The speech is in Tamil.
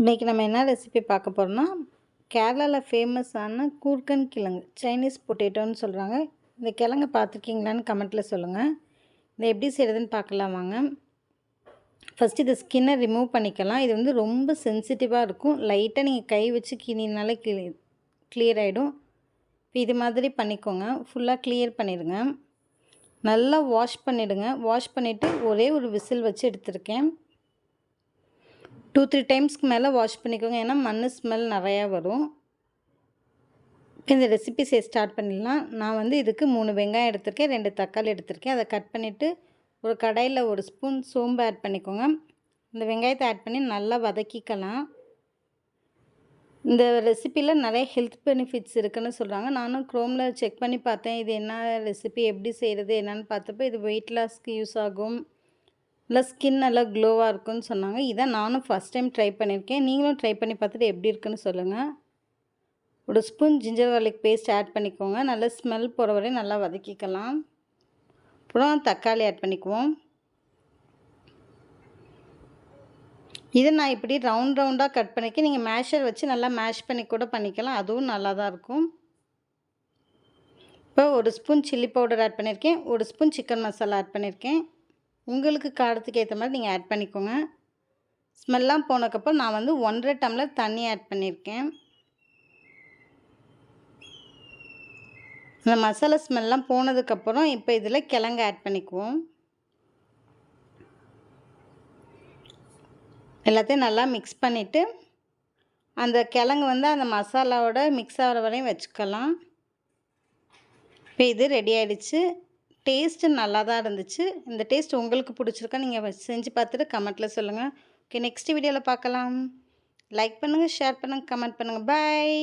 இன்றைக்கி நம்ம என்ன ரெசிபி பார்க்க போகிறோம்னா கேரளாவில் ஃபேமஸான கூர்க்கன் கிழங்கு சைனீஸ் பொட்டேட்டோன்னு சொல்கிறாங்க இந்த கிழங்கு பார்த்துருக்கீங்களான்னு கமெண்ட்டில் சொல்லுங்கள் இதை எப்படி செய்கிறதுன்னு பார்க்கலாம் வாங்க. ஃபஸ்ட்டு இந்த ஸ்கின்னை ரிமூவ் பண்ணிக்கலாம். இது வந்து ரொம்ப சென்சிட்டிவாக இருக்கும். லைட்டாக நீங்கள் கை வச்சு கிணினாலே கிளி கிளியர் ஆகிடும் இது மாதிரி பண்ணிக்கோங்க. ஃபுல்லாக கிளியர் பண்ணிடுங்க. நல்லா வாஷ் பண்ணிவிடுங்க வாஷ் பண்ணிவிட்டு ஒரே ஒரு விசில் வச்சு எடுத்திருக்கேன். டூ த்ரீ டைம்ஸ்க்கு மேலே வாஷ் பண்ணிக்கோங்க. ஏன்னா மண் ஸ்மெல் நிறையா வரும். இந்த ரெசிபி செய்ய ஸ்டார்ட் பண்ணிடலாம். நான் வந்து இதுக்கு மூணு வெங்காயம் எடுத்திருக்கேன் ரெண்டு தக்காளி எடுத்திருக்கேன். அதை கட் பண்ணிவிட்டு ஒரு கடையில் ஒரு ஸ்பூன் சோம்பு ஆட் பண்ணிக்கோங்க. இந்த வெங்காயத்தை ஆட் பண்ணி நல்லா வதக்கிக்கலாம். இந்த ரெசிப்பியில் நிறைய ஹெல்த் பெனிஃபிட்ஸ் இருக்குன்னு சொல்கிறாங்க நானும் க்ரோமில் செக் பண்ணி பார்த்தேன். இது என்ன ரெசிபி எப்படி செய்கிறது என்னென்னு பார்த்தப்போ இது வெயிட் லாஸ்க்கு யூஸ் ஆகும். நல்லா ஸ்கின் நல்லா க்ளோவாக இருக்குன்னு சொன்னாங்க. இதை நானும் ஃபஸ்ட் டைம் ட்ரை பண்ணியிருக்கேன் நீங்களும் ட்ரை பண்ணி பார்த்துட்டு எப்படி இருக்குன்னு சொல்லுங்கள் ஒரு spoon ginger garlic paste add பண்ணிக்கோங்க. நல்லா ஸ்மெல் போகிற வரையும் நல்லா வதக்கிக்கலாம். அப்புறம் தக்காளி ஆட் பண்ணிக்குவோம். இதை நான் இப்படி ரவுண்ட் ரவுண்டாக கட் பண்ணிக்க நீங்கள் மேஷர் வச்சு நல்லா மேஷ் பண்ணி கூட பண்ணிக்கலாம். அதுவும் நல்லா தான் இருக்கும். இப்போ ஒரு ஸ்பூன் சில்லி பவுடர் ஆட் பண்ணியிருக்கேன் ஒரு ஸ்பூன் சிக்கன் மசாலா ஆட் பண்ணியிருக்கேன் உங்களுக்கு காரத்துக்கு ஏற்ற மாதிரி நீங்கள் ஆட் பண்ணிக்கோங்க. ஸ்மெல்லாம் போனதுக்கப்புறம் நான் வந்து ஒன்றரை டம்ளர் தண்ணி ஆட் பண்ணியிருக்கேன் இந்த மசாலா ஸ்மெல்லாம் போனதுக்கப்புறம் இப்போ இதில் கிழங்கு ஆட் பண்ணிக்குவோம். எல்லாத்தையும் நல்லா மிக்ஸ் பண்ணிவிட்டு அந்த கிழங்கு வந்து அந்த மசாலாவோட மிக்ஸ் ஆகிற வரையும் வச்சுக்கலாம். இப்போ இது ரெடி ஆகிடுச்சு டேஸ்ட்டு நல்லா தான் இருந்துச்சு. இந்த டேஸ்ட் உங்களுக்கு பிடிச்சிருக்கா நீங்கள் செஞ்சு பார்த்துட்டு கமெண்ட்டில் சொல்லுங்கள் ஓகே நெக்ஸ்ட் வீடியோவில் பார்க்கலாம். லைக் பண்ணுங்கள் ஷேர் பண்ணுங்கள் கமெண்ட் பண்ணுங்கள் பாய்!